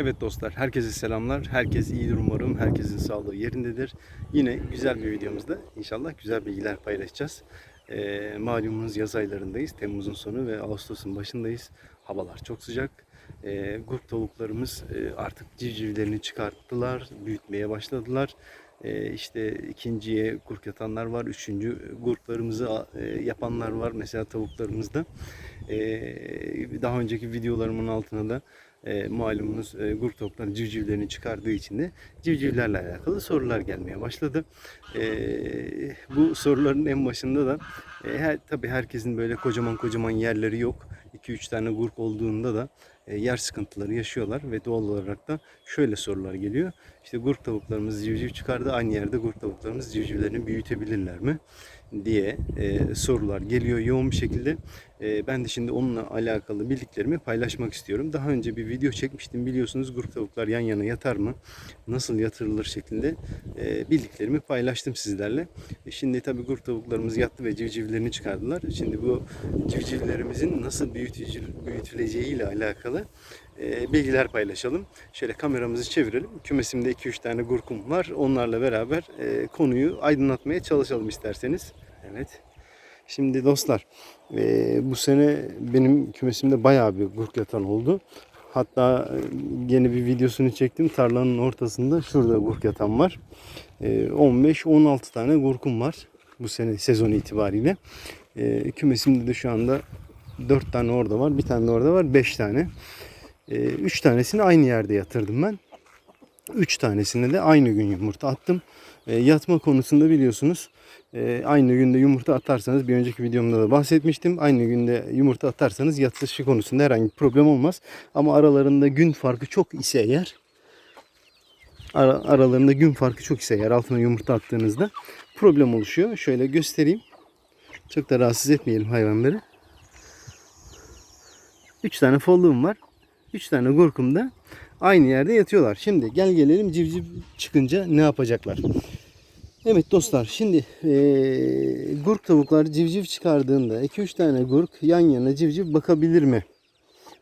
Evet dostlar, herkese selamlar. Herkes iyidir umarım. Herkesin sağlığı yerindedir. Yine güzel bir videomuzda inşallah güzel bilgiler paylaşacağız. Ee, malumunuz yaz aylarındayız. Temmuz'un sonu ve Ağustos'un başındayız. Havalar çok sıcak. Ee, gurk tavuklarımız e, artık civcivlerini çıkarttılar, büyütmeye başladılar. Ee, işte ikinciye gurk yatanlar var, üçüncü gurklarımızı e, yapanlar var mesela tavuklarımızda. Ee, daha önceki videolarımın altına da e, malumunuz e, grup tavukların civcivlerini çıkardığı için de civcivlerle alakalı sorular gelmeye başladı. E, bu soruların en başında da e, her, tabii herkesin böyle kocaman kocaman yerleri yok. 2-3 tane grup olduğunda da e, yer sıkıntıları yaşıyorlar ve doğal olarak da şöyle sorular geliyor. İşte grup tavuklarımız civciv çıkardı aynı yerde grup tavuklarımız civcivlerini büyütebilirler mi? Diye e, sorular geliyor yoğun bir şekilde. E, ben de şimdi onunla alakalı bildiklerimi paylaşmak istiyorum. Daha önce bir video çekmiştim biliyorsunuz grup tavuklar yan yana yatar mı? Nasıl yatırılır şeklinde e, bildiklerimi paylaştım sizlerle. E, şimdi tabii grup tavuklarımız yattı ve civcivlerini çıkardılar. Şimdi bu civcivlerimizin nasıl büyütücü, büyütüleceği ile alakalı bilgiler paylaşalım. Şöyle kameramızı çevirelim. Kümesimde 2-3 tane gurkum var. Onlarla beraber e, konuyu aydınlatmaya çalışalım isterseniz. Evet. Şimdi dostlar e, bu sene benim kümesimde bayağı bir gurk yatan oldu. Hatta e, yeni bir videosunu çektim. Tarlanın ortasında şurada gurk yatan var. E, 15-16 tane gurkum var bu sene sezon itibariyle. Kümesimde de şu anda 4 tane orada var. Bir tane de orada var. 5 tane. 3 tanesini aynı yerde yatırdım ben. 3 tanesine de aynı gün yumurta attım. E, yatma konusunda biliyorsunuz e, aynı günde yumurta atarsanız bir önceki videomda da bahsetmiştim. Aynı günde yumurta atarsanız yatışı konusunda herhangi bir problem olmaz. Ama aralarında gün farkı çok ise eğer ara, aralarında gün farkı çok ise eğer altına yumurta attığınızda problem oluşuyor. Şöyle göstereyim. Çok da rahatsız etmeyelim hayvanları. 3 tane folluğum var. 3 tane gurkum da aynı yerde yatıyorlar. Şimdi gel gelelim civciv çıkınca ne yapacaklar? Evet dostlar şimdi e, gurk tavuklar civciv çıkardığında 2-3 tane gurk yan yana civciv bakabilir mi?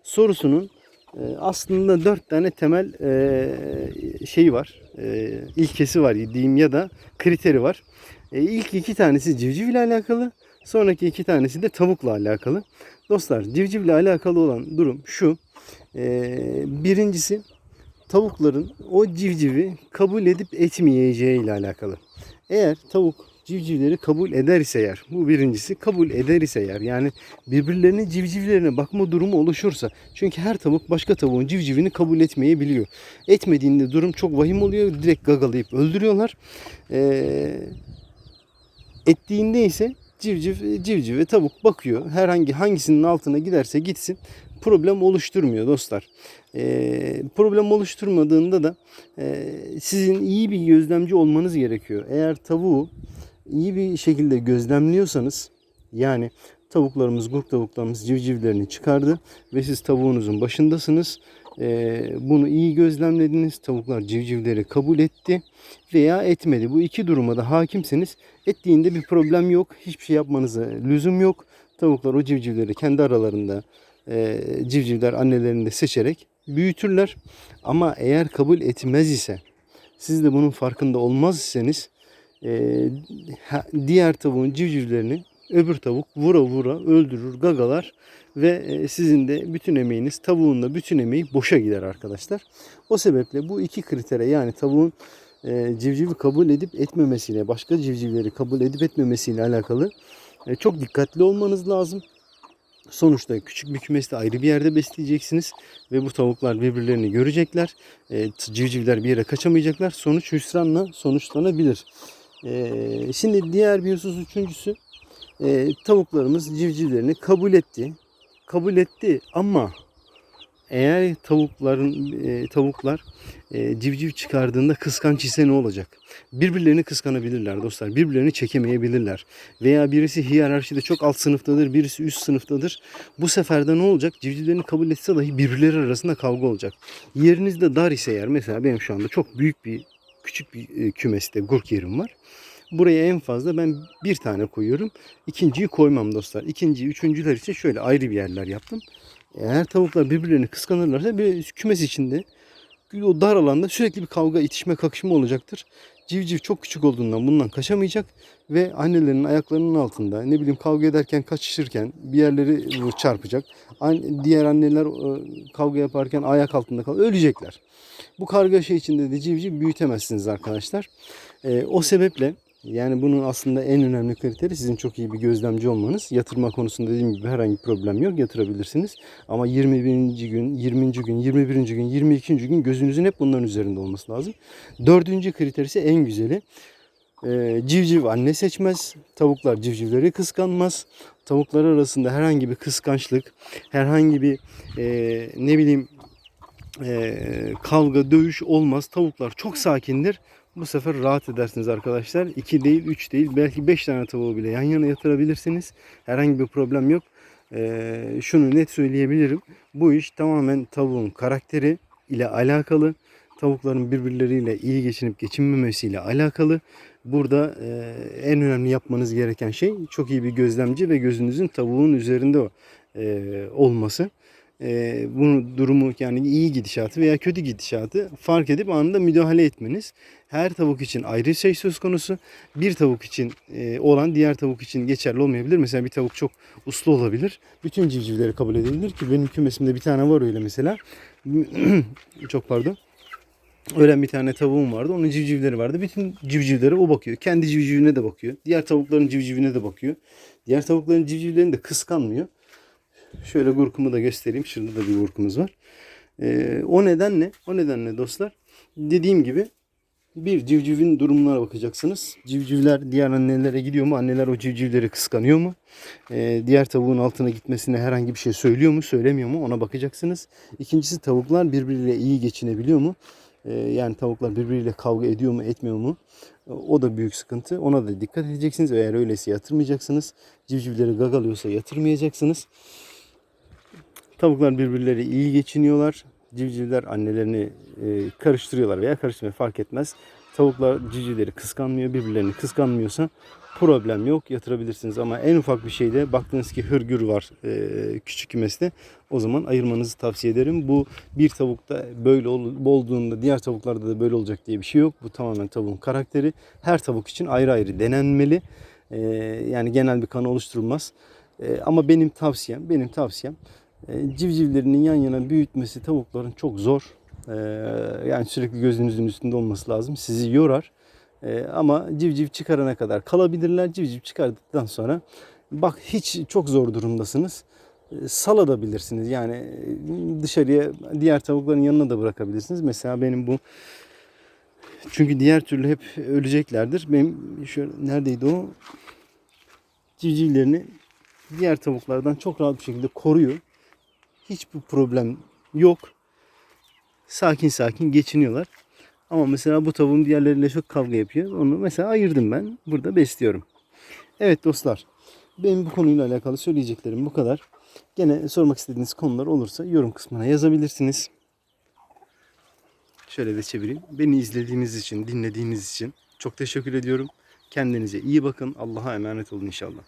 Sorusunun e, aslında 4 tane temel e, şeyi var. E, ilkesi var diyeyim ya da kriteri var. E, ilk iki tanesi civciv ile alakalı. Sonraki iki tanesi de tavukla alakalı. Dostlar civcivle alakalı olan durum şu. Ee, birincisi tavukların o civcivi kabul edip etmeyeceği ile alakalı. Eğer tavuk civcivleri kabul eder ise eğer bu birincisi kabul eder ise eğer yani birbirlerinin civcivlerine bakma durumu oluşursa çünkü her tavuk başka tavuğun civcivini kabul etmeyebiliyor. Etmediğinde durum çok vahim oluyor. Direkt gagalayıp öldürüyorlar. Ee, ettiğinde ise civciv civcive tavuk bakıyor. Herhangi hangisinin altına giderse gitsin problem oluşturmuyor dostlar. E, problem oluşturmadığında da e, sizin iyi bir gözlemci olmanız gerekiyor. Eğer tavuğu iyi bir şekilde gözlemliyorsanız yani tavuklarımız, gurk tavuklarımız civcivlerini çıkardı ve siz tavuğunuzun başındasınız. Ee, bunu iyi gözlemlediniz. Tavuklar civcivleri kabul etti veya etmedi. Bu iki duruma da hakimseniz ettiğinde bir problem yok. Hiçbir şey yapmanıza lüzum yok. Tavuklar o civcivleri kendi aralarında e, civcivler annelerini de seçerek büyütürler. Ama eğer kabul etmez ise siz de bunun farkında olmaz iseniz e, diğer tavuğun civcivlerini öbür tavuk vura vura öldürür, gagalar ve e, sizin de bütün emeğiniz, tavuğun da bütün emeği boşa gider arkadaşlar. O sebeple bu iki kritere yani tavuğun e, civcivi kabul edip etmemesiyle, başka civcivleri kabul edip etmemesiyle alakalı e, çok dikkatli olmanız lazım. Sonuçta küçük bir kümeste ayrı bir yerde besleyeceksiniz ve bu tavuklar birbirlerini görecekler. E, civcivler bir yere kaçamayacaklar. Sonuç hüsranla sonuçlanabilir. E, şimdi diğer bir husus üçüncüsü e, tavuklarımız civcivlerini kabul etti. Kabul etti ama eğer tavukların e, tavuklar e, civciv çıkardığında kıskanç ise ne olacak? Birbirlerini kıskanabilirler dostlar. Birbirlerini çekemeyebilirler. Veya birisi hiyerarşide çok alt sınıftadır, birisi üst sınıftadır. Bu sefer de ne olacak? Civcivlerini kabul etse dahi birbirleri arasında kavga olacak. Yerinizde dar ise eğer mesela benim şu anda çok büyük bir küçük bir e, kümeste gurk yerim var. Buraya en fazla ben bir tane koyuyorum. İkinciyi koymam dostlar. İkinci, üçüncüler için şöyle ayrı bir yerler yaptım. Eğer tavuklar birbirlerini kıskanırlarsa bir kümes içinde o dar alanda sürekli bir kavga, itişme, kakışma olacaktır. Civciv çok küçük olduğundan bundan kaçamayacak ve annelerinin ayaklarının altında ne bileyim kavga ederken kaçışırken bir yerleri çarpacak. Diğer anneler e, kavga yaparken ayak altında kal ölecekler. Bu kargaşa içinde de civciv büyütemezsiniz arkadaşlar. E, o sebeple yani bunun aslında en önemli kriteri sizin çok iyi bir gözlemci olmanız. Yatırma konusunda dediğim gibi herhangi bir problem yok. Yatırabilirsiniz. Ama 21. gün, 20. gün, 21. gün, 22. gün gözünüzün hep bunların üzerinde olması lazım. Dördüncü kriter ise en güzeli. Ee, civciv anne seçmez. Tavuklar civcivleri kıskanmaz. Tavuklar arasında herhangi bir kıskançlık, herhangi bir e, ne bileyim e, kavga, dövüş olmaz. Tavuklar çok sakindir. Bu sefer rahat edersiniz arkadaşlar. 2 değil, 3 değil, belki 5 tane tavuğu bile yan yana yatırabilirsiniz. Herhangi bir problem yok. Ee, şunu net söyleyebilirim. Bu iş tamamen tavuğun karakteri ile alakalı. Tavukların birbirleriyle iyi geçinip geçinmemesiyle alakalı. Burada e, en önemli yapmanız gereken şey çok iyi bir gözlemci ve gözünüzün tavuğun üzerinde e, olması e, bunu durumu yani iyi gidişatı veya kötü gidişatı fark edip anında müdahale etmeniz. Her tavuk için ayrı şey söz konusu. Bir tavuk için e, olan diğer tavuk için geçerli olmayabilir. Mesela bir tavuk çok uslu olabilir. Bütün civcivleri kabul edilir ki benim kümesimde bir tane var öyle mesela. çok pardon. Ölen bir tane tavuğum vardı. Onun civcivleri vardı. Bütün civcivlere o bakıyor. Kendi civcivine de bakıyor. Diğer tavukların civcivine de bakıyor. Diğer tavukların civcivlerini de kıskanmıyor. Şöyle gurkumu da göstereyim. Şurada da bir gurkumuz var. Ee, o nedenle, o nedenle dostlar dediğim gibi bir civcivin durumuna bakacaksınız. Civcivler diğer annelere gidiyor mu? Anneler o civcivleri kıskanıyor mu? Ee, diğer tavuğun altına gitmesine herhangi bir şey söylüyor mu? Söylemiyor mu? Ona bakacaksınız. İkincisi tavuklar birbiriyle iyi geçinebiliyor mu? Ee, yani tavuklar birbiriyle kavga ediyor mu? Etmiyor mu? O da büyük sıkıntı. Ona da dikkat edeceksiniz. Eğer öyleyse yatırmayacaksınız. Civcivleri gagalıyorsa yatırmayacaksınız. Tavuklar birbirleri iyi geçiniyorlar. Civcivler annelerini e, karıştırıyorlar veya karıştırmıyor fark etmez. Tavuklar civcivleri kıskanmıyor, birbirlerini kıskanmıyorsa problem yok yatırabilirsiniz. Ama en ufak bir şeyde baktınız ki hırgür var e, küçük kümeste o zaman ayırmanızı tavsiye ederim. Bu bir tavukta böyle ol- olduğunda diğer tavuklarda da böyle olacak diye bir şey yok. Bu tamamen tavuğun karakteri. Her tavuk için ayrı ayrı denenmeli. E, yani genel bir kanı oluşturulmaz. E, ama benim tavsiyem, benim tavsiyem civcivlerinin yan yana büyütmesi tavukların çok zor. E, yani sürekli gözünüzün üstünde olması lazım. Sizi yorar. E, ama civciv çıkarana kadar kalabilirler. Civciv çıkardıktan sonra bak hiç çok zor durumdasınız. E, Saladabilirsiniz. Yani e, dışarıya diğer tavukların yanına da bırakabilirsiniz. Mesela benim bu çünkü diğer türlü hep öleceklerdir. Benim şöyle neredeydi o? Civcivlerini diğer tavuklardan çok rahat bir şekilde koruyor. Hiçbir problem yok. Sakin sakin geçiniyorlar. Ama mesela bu tavuğum diğerleriyle çok kavga yapıyor. Onu mesela ayırdım ben. Burada besliyorum. Evet dostlar. Benim bu konuyla alakalı söyleyeceklerim bu kadar. Gene sormak istediğiniz konular olursa yorum kısmına yazabilirsiniz. Şöyle de çevireyim. Beni izlediğiniz için, dinlediğiniz için çok teşekkür ediyorum. Kendinize iyi bakın. Allah'a emanet olun inşallah.